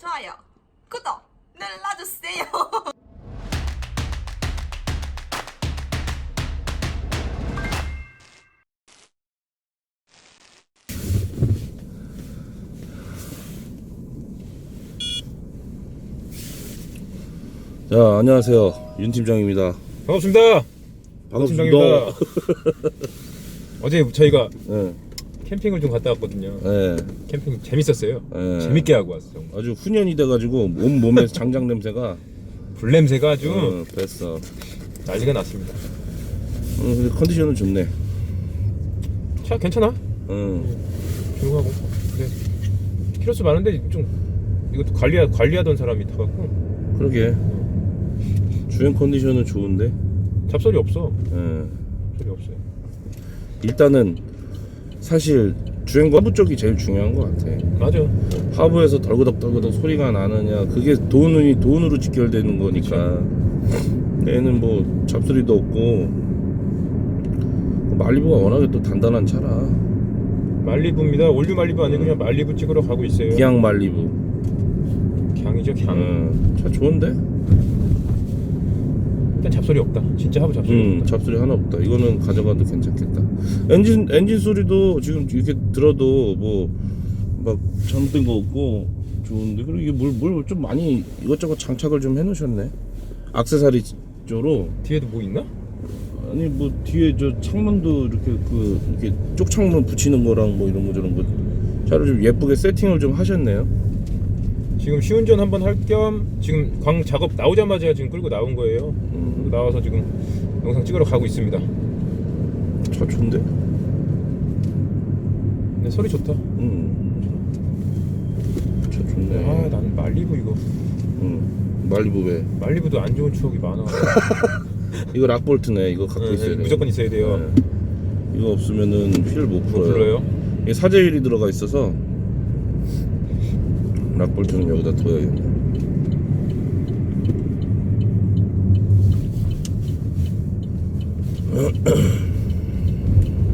좋아요, 구독 눌러주세요. 자 안녕하세요 윤 팀장입니다 반갑습니다. 반갑습니다 팀장입니다. 어제 저희가 네, 캠핑을 좀 갔다 왔거든요. 네, 캠핑 재밌었어요. 네. 재밌게 하고 왔어. 아주 훈연이 돼가지고 온 몸에 장장 냄새가 불 냄새가 아주 어, 뺐어 난리가 났습니다. 어, 근데 컨디션은 좋네 차 괜찮아? 어, 조용하고. 그래. 키로수 많은데 좀 이것도 관리 관리하던 사람이 타갖고 그러게 주행 컨디션은 좋은데 잡소리 없어. 예. 소리 없어요. 일단은 사실 주행과 하부 쪽이 제일 중요한 것 같아 맞아. 하부에서 덜그덕덜그덕 소리가 나느냐 그게 돈이 돈으로 직결되는 거니까 얘는 뭐 잡소리도 없고 말리부가 워낙에 또 단단한 차라 말리부입니다. 올류 말리부 아니고 그냥 말리부 찍으러 가고 있어요. 기양 말리부 강이죠 강. 어, 차 좋은데? 일단 잡소리 없다. 진짜 하부 잡소리 음, 없다. 잡소리 하나 없다 이거는 가져가도 괜찮겠다 엔진 엔진 소리도 지금 이렇게 들어도 뭐 막 잘못된 거 없고 좋은데 그리고 이게 뭘좀 많이 이것저것 장착을 좀 해놓으셨네 악세사리 쪽으로 뒤에도 뭐 있나? 아니 뭐 뒤에 저 창문도 이렇게 그 이렇게 쪽 창문 붙이는 거랑 뭐 이런 거 저런 거 차를 좀 예쁘게 세팅을 좀 하셨네요. 지금 시운전 한번 할 겸 지금 광 작업 나오자마자 지금 끌고 나온 거예요. 음, 나와서 지금 영상 찍으러 가고 있습니다. 차 좋은데? 근데 소리 좋다. 음. 차 좋네. 아, 나는 말리부 이거 음. 말리부 왜? 말리부도 안 좋은 추억이 많아. 이거 락볼트네. 이거 갖고 네, 있어야 돼. 무조건 있어야 돼요. 네. 이거 없으면은 휠을 못못 풀어요. 불러요. 이게 사제 휠이 들어가 있어서 락볼트는 여기다 둬야겠네.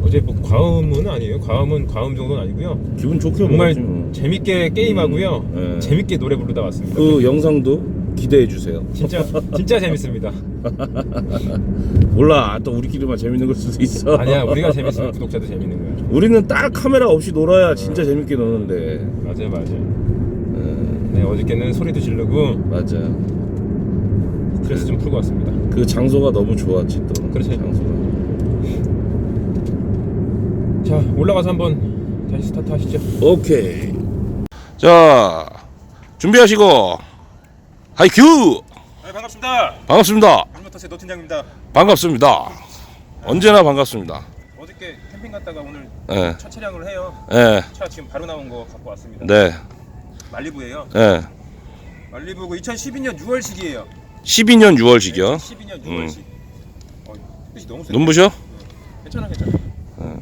어제 뭐 과음은 아니에요. 과음은 과음 정도는 아니고요. 기분 좋게 정말 먹었지 뭐. 재밌게 게임하고요. 음, 네. 재밌게 노래 부르다 왔습니다. 그 영상도 기대해 주세요. 진짜 진짜 재밌습니다. 몰라 또 우리끼리만 재밌는 걸 수도 있어 아니야, 우리가 재밌으면 구독자도 재밌는 거야. 우리는 딱 카메라 없이 놀아야 진짜 재밌게 노는데 맞아요, 맞아요. 음, 네, 어저께는 소리도 지르고 맞아 스트레스 좀 풀고 왔습니다. 그 장소가 너무 좋았지 또 그렇죠. 장소가 자, 올라가서 한번 다시 스타트 하시죠. 오케이 자 준비하시고 하이큐 네, 반갑습니다. 반갑습니다 한모터스의 노팀장입니다. 반갑습니다 언제나 반갑습니다 어저께 캠핑 갔다가 오늘 예, 첫 차량을 해요. 예, 차 지금 바로 나온 거 갖고 왔습니다. 네, 말리부예요. 예. 말리부고 2012년 6월식이에요. 12년 6월식이요 12년 음. 6월식. 어, 뜻이 너무 세. 눈부셔? 괜찮아, 괜찮아. 어.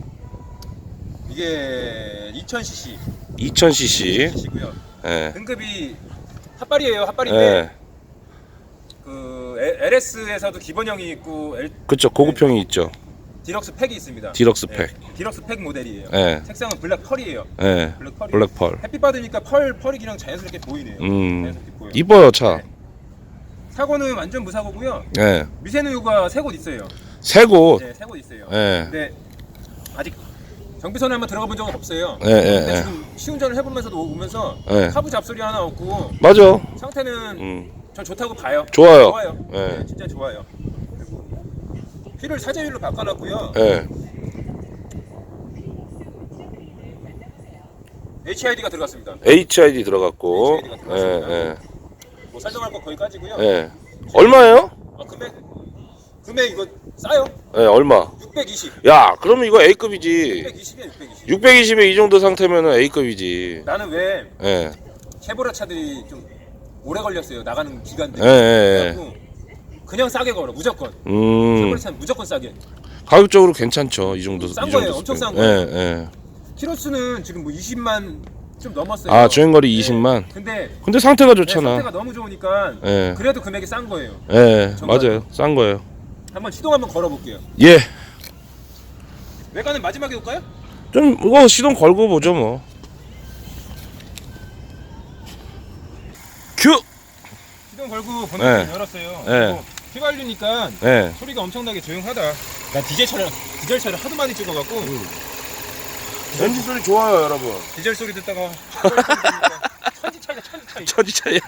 이게 2000cc 2000cc cc고요. 예, 등급이 핫발이에요. 핫발인데 예. 그 LS에서도 기본형이 있고 L, 그쵸 고급형이 있죠 디럭스 팩이 있습니다. 디럭스 네, 팩 디럭스 팩 모델이에요. 예, 색상은 블랙 펄이에요. 예. 블랙 펄이. 블랙 펄. 햇빛 받으니까 펄 펄이 그냥 자연스럽게 보이네요. 음, 자연스럽게 보여요. 이뻐요 차. 네. 사고는 완전 무사고고요. 예, 미세누유가 세 곳 있어요. 새 곳. 네, 세 곳 있어요. 예, 근데 아직 정비선에 한번 들어가 본 적은 없어요. 예, 예, 근데 예. 지금 시운전을 해보면서도 오면서 예. 하부 잡소리 하나 없고 맞아. 상태는 음, 전 좋다고 봐요. 좋아요. 좋아요. 예. 네, 진짜 좋아요. 휠을 사제휠로 바꿔놨고요. 예, HID가 들어갔습니다. HID 들어갔고. HID 가 예, 들어갔습니다. 예, 뭐 설정할 거 거기까지고요. 예. 얼마예요? 아, 금액 금액 이거 싸요? 예, 얼마? 620. 야, 그러면 이거 A급이지. 620이야 620. 620에 이 정도 상태면은 A급이지. 나는 왜 예, 쉐보레 차들이 좀 오래 걸렸어요. 나가는 기간들. 예, 예, 예. 그래갖고 그냥 싸게 걸어 무조건. 음, 차는 무조건 싸게. 가격적으로 괜찮죠. 이 정도. 싼이 정도 거예요. 엄청 싼 수준. 예, 예. 키로수는 지금 뭐 20만 좀 넘었어요. 아, 주행거리 네. 20만. 근데 근데 상태가 네, 좋잖아. 상태가 너무 좋으니까 예, 그래도 금액이 싼 거예요. 예, 정말. 맞아요. 싼 거예요. 한번 시동 한번 걸어볼게요. 예. 외관은 마지막에 올까요? 좀 이거 시동 걸고 보죠 뭐. 큐! 시동 걸고 네. 번호를 열었어요. 네. 그리고 휘발유니까 예. 소리가 엄청나게 조용하다. 나 디젤 차를 디젤 차를 하도 많이 찍어갖고 엔진 소리 좋아요, 여러분. 디젤 소리 듣다가 천지 차이다 천지 차이. 천지차야.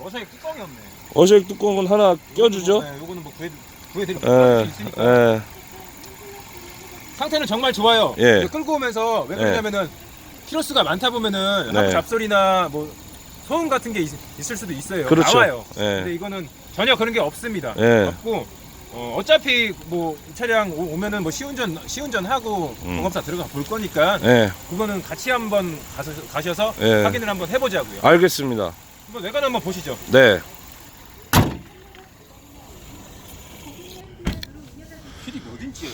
어사에 뚜껑이 없네. 어색 뚜껑은 하나 껴주죠. 네, 요거는 뭐 구해 구해드릴 예. 수 있으니까 예. 상태는 정말 좋아요. 예. 끌고 오면서 왜 그러냐면은 키로수가 많다 보면은 네. 하부 잡소리나 뭐 소음 같은 게 있, 을 수도 있어요. 그렇죠. 나와요. 근데 예. 이거는 전혀 그런 게 없습니다. 예. 없고 어, 어차피 뭐이 차량 오- 오면은 뭐 시운전 시운전 하고 음. 공업사 들어가 볼 거니까 예. 그거는 같이 한번 가서 가셔서 예. 확인을 한번 해보자고요. 알겠습니다. 한번 외관 한번 보시죠. 네. 휠이 몇 인치예요?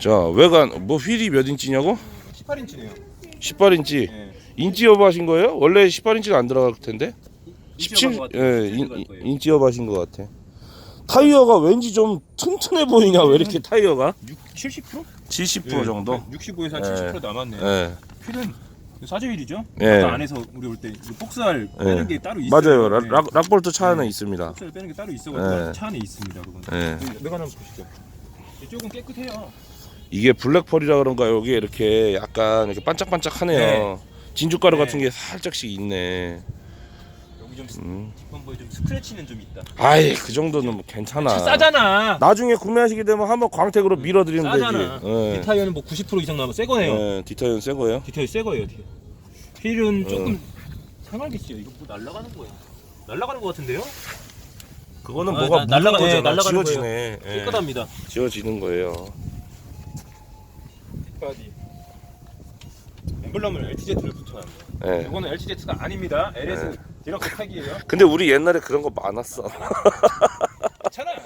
자, 외관 뭐 휠이 몇 인치냐고? 18인치네요. 18인치. 예. 인치업 하신 거예요? 원래 18인치가 안 들어갈 텐데. 17 인치업 한것 같아요. 예, 17 인, 하신 것 같아. 타이어가 왠지 좀 튼튼해 보이냐? 왜 이렇게 타이어가? 6, 70%? 70% 정도? 65에서 한 예. 70% 남았네. 예. 휠은 사제휠이죠? 예. 아까 안에서 우리 올 때 복살 빼는 게 따로 있어요. 맞아요. 락, 네. 락, 락볼트 차 안에 네. 있습니다. 복살 빼는 게 따로 있어가지고 예. 차 안에 있습니다. 그건. 예. 외관 한번 보시죠. 이쪽은 깨끗해요. 이게 블랙펄이라 그런가 여기 이렇게 약간 이렇게 반짝반짝하네요. 네. 진주가루 네. 같은 게 살짝씩 있네. 여기 좀 음. 뒷범버에 좀 스크래치는 좀 있다. 아이 그 정도는 뭐 괜찮아. 차 싸잖아. 나중에 구매하시게 되면 한번 광택으로 밀어드리면 싸잖아. 되지. 예. 뒷 타이어는 뭐 90% 이상 나면 새 거네요. 예, 디타이어는 새 거예요. 디테일 새 거예요. 뒤에. 휠은 어. 조금 생활겠어요. 이거 뭐 날아가는 거야. 날아가는 거 같은데요? 그거는 아, 뭐가 나- 날라가- 예, 거잖아. 날라가는 지워지네. 예. 깨끗합니다. 지워지는 거예요. 바디. 엠블럼을 LTZ를 붙여놨네요. 예. 이거는 LTZ가 아닙니다. LS 네. 디럭스 팩이에요. 근데 우리 옛날에 그런 거 많았어. 괜찮아요.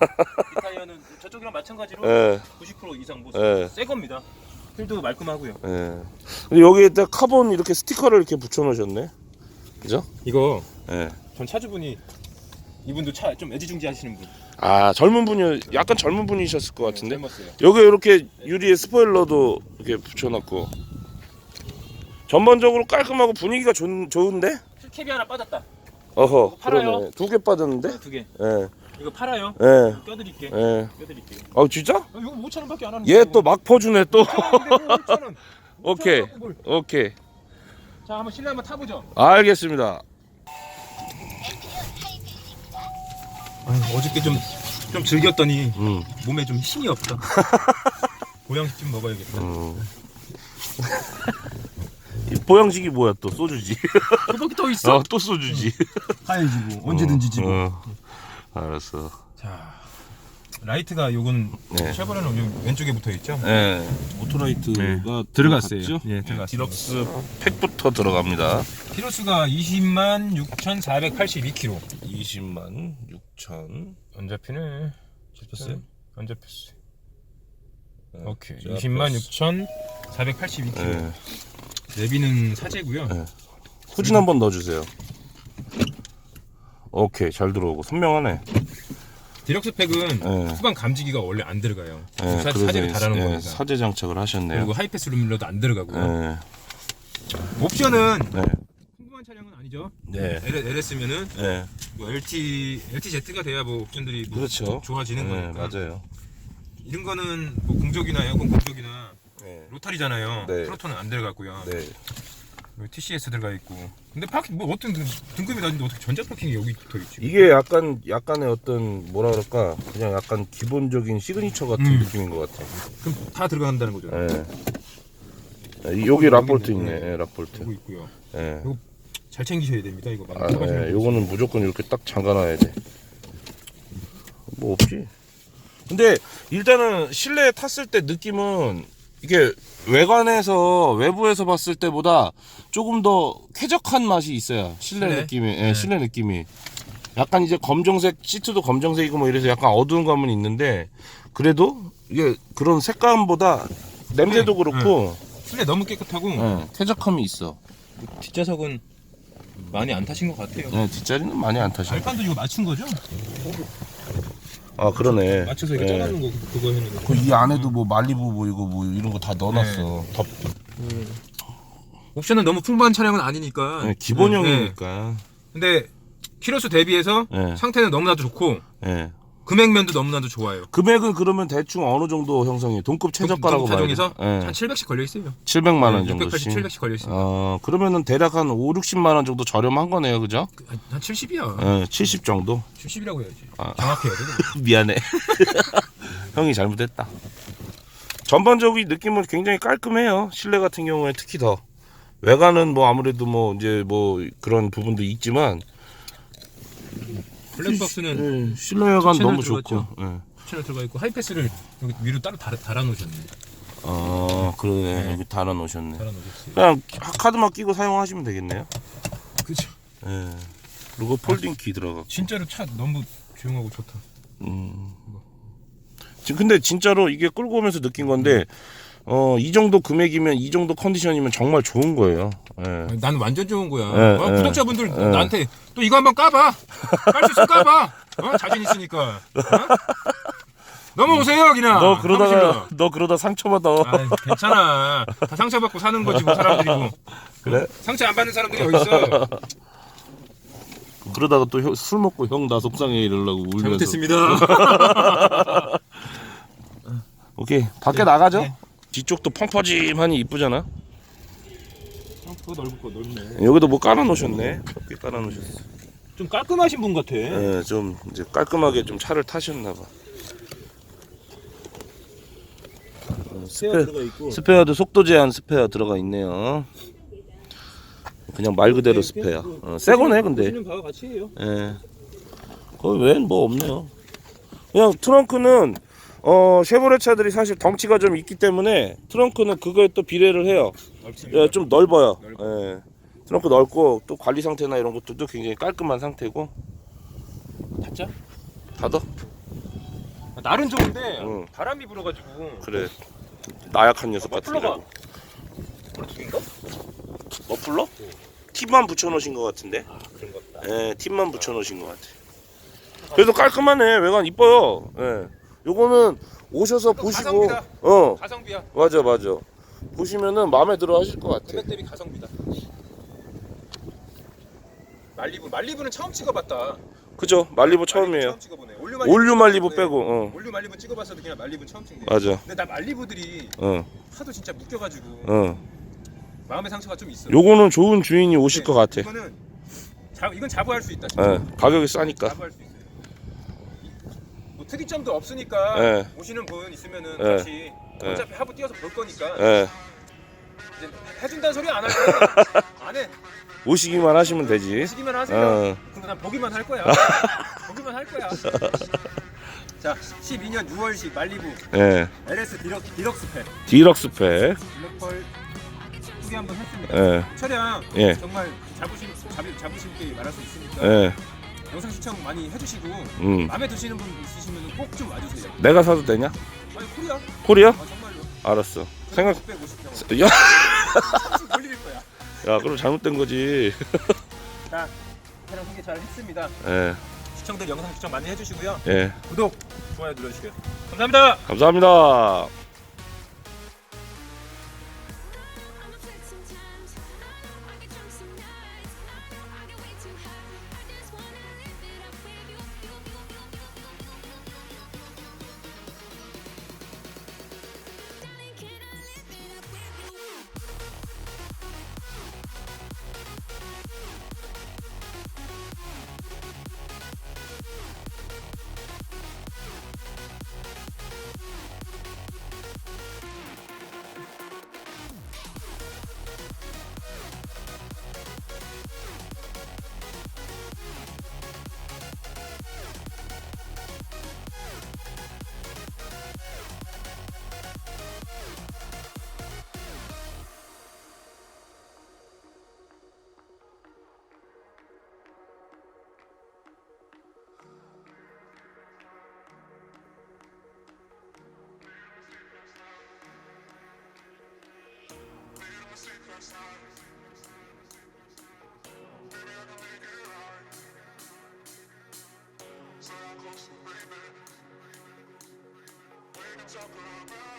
이 타이어는 저쪽이랑 마찬가지로 예. 90% 이상 뭐 예. 새 겁니다. 휠도 말끔하고요. 예. 근데 여기에다 카본 이렇게 스티커를 이렇게 붙여놓으셨네. 그죠? 이거 예. 전 차주분이 이분도 차 좀 애지중지 하시는 분. 아 젊은 분이 약간 젊은 분이셨을 것 같은데. 젊었어요. 여기 이렇게 유리에 스포일러도 이렇게 붙여놨고 전반적으로 깔끔하고 분위기가 좋, 좋은데? 캡이 하나 빠졌다. 어허 팔아요? 그러네 두 개 빠졌는데? 두 개. 예 이거 팔아요. 예, 껴드릴게. 예. 껴드릴게요. 아 진짜? 어, 이거 5천 원밖에 안 하는 얘또 막 퍼주네 또 5천 원. 오케이. 5천 원 뭘. 오케이 자, 한번 실내 한번 타보죠. 알겠습니다 어저께 좀 좀 즐겼더니 음, 몸에 좀 힘이 없다. 보양식 좀 먹어야겠다. 음. 이 보양식이 뭐야 또 소주지 호박이 또 있어. 어, 또 소주지 가야지 뭐 언제든지 지고. 어, 어. 알았어 자, 라이트가 요건 네. 쉐보레는 요 왼쪽에 붙어 있죠. 예 오토라이트가 네. 들어갔어요. 들어갔죠? 예, 들어갔습니다. 디럭스 팩부터 들어갑니다 키로수가 20만 6,482km. 20만 6천 안 잡히네. 잡혔어요? 안 잡혔어. 네, 오케이. 자, 20만 플러스. 6,482km. 예. 내비는 사제고요. 네. 후진 한번 넣어주세요 오케이 잘 들어오고 선명하네 디럭스 팩은 예. 후방 감지기가 원래 안 들어가요. 예, 사, 그래서 사제를 이- 달아놓은 예, 거니까. 사제 장착을 하셨네요. 그리고 하이패스 룸밀러도 안 들어가고요. 예, 옵션은 네, 풍부한 차량은 아니죠. 네, LS면은 네, 뭐 LT LTZ가 돼야 뭐 옵션들이 뭐 그렇죠. 좋아지는 네, 거니까. 맞아요. 이런 거는 뭐 공조기나 에어컨 공조기나 네, 로타리잖아요. 네. 프로토는 안 들어갔고요. 네. 여기 TCS 들어가 있고. 근데 파킹 뭐 어떤 등, 등급이 낮은데 어떻게 전자 파킹이 여기 붙어 있지? 이게 약간 약간의 어떤 뭐라 그럴까 그냥 약간 기본적인 시그니처 같은 음. 느낌인 것 같아. 그럼 다 들어간다는 거죠. 예. 예, 여기 락볼트 있네. 있네. 예, 락볼트. 여기 있고요. 예. 잘 챙기셔야 됩니다. 이거 아, 많이 타가시는 예, 분. 요거는 무조건 이렇게 딱 잠가놔야 돼. 뭐 없지. 근데 일단은 실내에 탔을 때 느낌은 이게 외관에서 외부에서 봤을 때보다 조금 더 쾌적한 맛이 있어요. 실내 실내? 느낌이, 예, 네. 실내 느낌이. 약간 이제 검정색 시트도 검정색이고 뭐 이래서 약간 어두운 감은 있는데 그래도 이게 그런 색감보다 냄새도 네, 그렇고 실내 너무 깨끗하고 예, 쾌적함이 있어. 뒷좌석은 많이 안 타신 것 같아요. 예, 뒷자리는 많이 안 타시네. 발판도 이거 맞춘 거죠? 아 그러네. 맞춰서 이거 예. 잘라놓은 거 그거 했는 거. 그 이 안에도 뭐 말리부 뭐 이거 뭐 이런 거 다 넣어놨어. 네. 덮 옵션은 너무 풍부한 차량은 아니니까. 네, 네. 기본형이니까. 근데 키로수 대비해서 네. 상태는 너무나도 좋고 예. 금액면도 너무나도 좋아요. 금액은 그러면 대충 어느 정도 형성이 동급 최저가라고 돼. 예. 한 700씩 걸려 있어요. 700만 원 680, 정도씩. 700씩 걸려 있어요. 어, 그러면은 대략 한 5, 60만 원 정도 저렴한 거네요. 그죠? 한, 한 70이야. 예, 70 정도. 70이라고 해야지. 아. 정확해야 돼. 미안해. 형이 잘못했다. 전반적인 느낌은 굉장히 깔끔해요. 실내 같은 경우에 특히 더. 외관은 뭐 아무래도 뭐 이제 뭐 그런 부분도 있지만 블랙박스는 예, 실내 외관 채널 너무 들어갔죠? 좋고. 예. 채널 들어가 있고 하이패스를 여기 위로 따로 달아, 달아 놓으셨네. 아 그러네 여기 달아 놓으셨네. 달아 놓으셨어요. 그냥 카드만 끼고 사용하시면 되겠네요. 그죠. 예. 그리고 폴딩 키 들어가. 진짜로 차 너무 조용하고 좋다. 음. 지금 근데 진짜로 이게 끌고 오면서 느낀 건데 어 이 정도 금액이면 이 정도 컨디션이면 정말 좋은 거예요. 예. 난 완전 좋은 거야. 예, 어, 예, 구독자분들 예. 나한테 또 이거 한번 까봐. 깔 수 있으면 까봐. 어? 자신 있으니까. 어? 넘어오세요 그냥. 너 그러다가 사무실로. 너 그러다 상처받아. 아이, 괜찮아. 다 상처받고 사는 거지 뭐 사람들이 뭐. 그래? 상처 안 받는 사람들이 어디 있어? 그러다가 또 술 먹고 형 나 속상해 이러려고 울면서. 잘못했습니다. 오케이 밖에 나가죠. 네. 뒤쪽도 펑퍼짐하니 이쁘잖아. 그거 넓고 거 넓네. 여기도 뭐 깔아 놓으셨네. 몇개 깔아 놓으셨어. 좀 깔끔하신 분 같아. 예, 좀 이제 깔끔하게 좀 차를 타셨나 봐. 어, 스페, 있고. 스페어도 속도 제한 스페어 들어가 있네요. 그냥 말 그대로 스페어. 어, 새 거네 근데. 바와 같이 해요. 예. 거기 외엔 뭐 없네요. 그냥 트렁크는 어 쉐보레 차들이 사실 덩치가 좀 있기 때문에 트렁크는 그거에 또 비례를 해요. 예, 좀 넓어요. 예. 트렁크 넓고 또 관리 상태나 이런 것들도 굉장히 깔끔한 상태고 닫자. 닫아. 날은 좋은데 응. 바람이 불어가지고. 그래. 나약한 녀석 머플러가. 같은데. 그런가? 머플러? 팁만 붙여놓으신 것 같은데. 아 그런 것 같다. 예, 팁만 붙여놓으신 것 같아. 그래도 깔끔하네. 외관 이뻐요. 예. 요거는 오셔서 또 보시고, 가성비다. 어, 가성비야. 맞아, 맞아. 보시면은 마음에 들어 하실 것 같아. 금액 대비 가성비다. 말리부 말리부는 처음 찍어봤다. 그죠? 말리부 말리부 처음이에요. 처음 찍어보네. 올류 올류 말리부. 빼고, 어, 올류 말리부 찍어봤어도 그냥 말리부 처음 찍네. 맞아. 근데 나 말리부들이 어, 하도 진짜 묶여가지고 어. 마음의 상처가 좀 있어. 요거는 좋은 주인이 오실 것 같아. 이거는 자, 이건 자부할 수 있다. 진짜. 예, 가격이 싸니까. 자부할 수뭐 특이점도 없으니까 예. 오시는 분 있으면은 예. 같이 어차피 하부 뛰어서 볼 거니까 예, 이제 해준다는 소리 안 할 거야. 안 해. 오시기만 하시면 되지. 보시기만 하세요. 어. 그럼 난 보기만 할 거야. 보기만 할 거야. 자, 12년 6월식 말리부 예, LS 디럭, 디럭스 팩 디럭스 팩. 블랙펄 소개 한번 했습니다. 예, 차량 예. 정말 자부심 자부, 자부심 있게 말할 수 있으니까 예, 영상 시청 많이 해주시고 음. 마음에 드시는 분 있으시면 꼭 좀 와주세요. 내가 사도 되냐? 아니 코리아? 코리아? 아 정말로. 알았어. 생각, 650평. 야, 거야. 야, 그럼 잘못된 거지. 자, 차량 소개 잘 했습니다. 예, 시청들 영상 시청 많이 해주시고요. 예. 구독, 좋아요 눌러주시고요. 감사합니다. 감사합니다. Talk about.